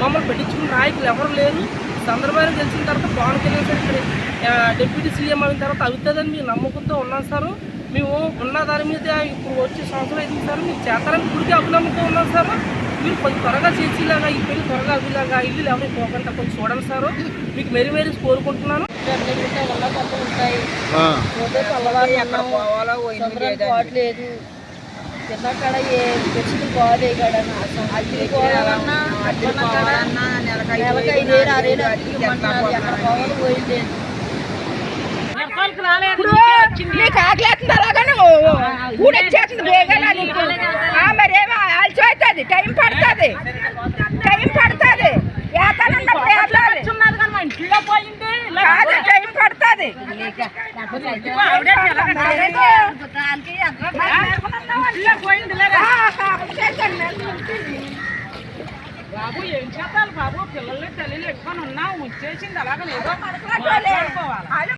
మమ్మల్ని పెట్టించుకున్న నాయకులు ఎవరు లేరు. చంద్రబాబు గెలిచిన తర్వాత పవన్ కళ్యాణ్ సార్ ఇక్కడ డిప్యూటీ సీఎం అయిన తర్వాత అవుతుందని మేము నమ్మకంతో ఉన్నాం సార్. మేము ఉన్న దాని మీద ఇప్పుడు వచ్చే సంవత్సరం అయింది సార్ మీకు చేస్తారని ఇప్పటికీ అభినమ్మకం ఉన్నాం సార్. మీరు కొంచెం త్వరగా చేసేలాగా ఈ పెళ్ళి త్వరగా అవిలాగా ఇల్లు ఎవరికి పోకుండా కొంచెం చూడండి సార్. మీకు మెరి మెరి కోరుకుంటున్నాను. ఆ, పోవట్లేదు చిన్నకాడ ఏ ఇక్కడ అద్దెలు పోవాలన్నా నీకు ఆకలేస్తుంది వచ్చేస్తుంది బేగానే నీకు. మరేమో ఆలస్యం అవుతుంది టైం పడుతుంది. టైం పడుతుంది. ఏతనున్నప్పుడు ఏతాలి కాదు టైం పడుతుంది. బాబు ఏం చేద్దాం బాబు? పిల్లల్ని తల్లిని ఎట్టుకొని ఉన్నాం వచ్చేసింది అలాగే లేదో మాట్లాడుకోవాలి?